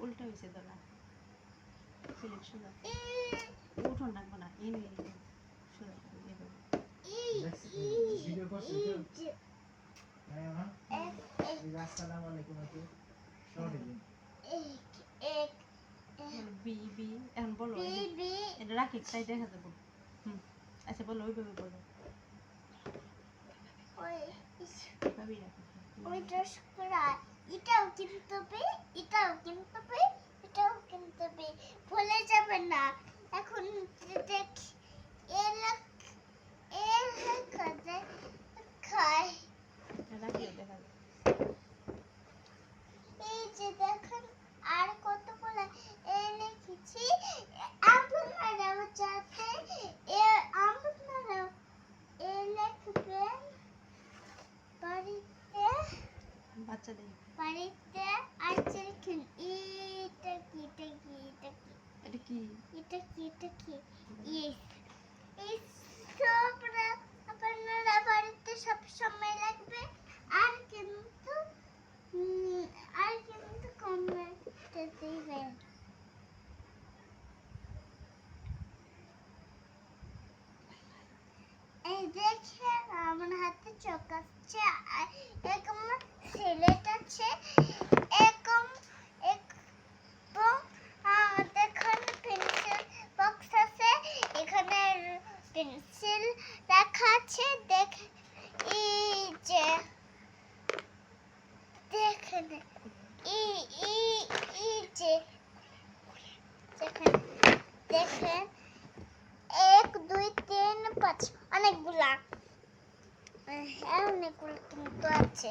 উল্টা হয়েছে সিলেট সোজা উঠোন না সোজা হ্যাঁ আসসালামু আলাইকুম বি এখন বলো এটা রাখি তাই দেখা যাব হুম আচ্ছা বলো ওইভাবে বলো ওই ওইভাবেই রাখো এটাও কিনতে হবে এটাও কিনতে হবে এটাও কিনতে হবে ভুলে যাবে না। এখন দেখ এলাক বাচ্চাদের। বাড়িতে আর লিখেন এটা কি এটা কি এটা কি? এটা কি? এটা কি এটা কি? এই সবরা আপনারা বাড়িতে সব সময় লাগবে আর কিন্তু আর কিন্তু কমেন্টে দিবেন এই দেখেন আমার হাতে চোখ আছে আর এরকম আছে এরকম এবং আহ, দেখুন পেন্সিল বক্স আছে। এখানে পেন্সিল রাখা আছে। দেখ এই যে দেখেন এই এই এই যে দেখেন দেখেন এক দুই তিন পাঁচ অনেকগুলা। হ্যাঁ অনেকগুলো কিন্তু আছে।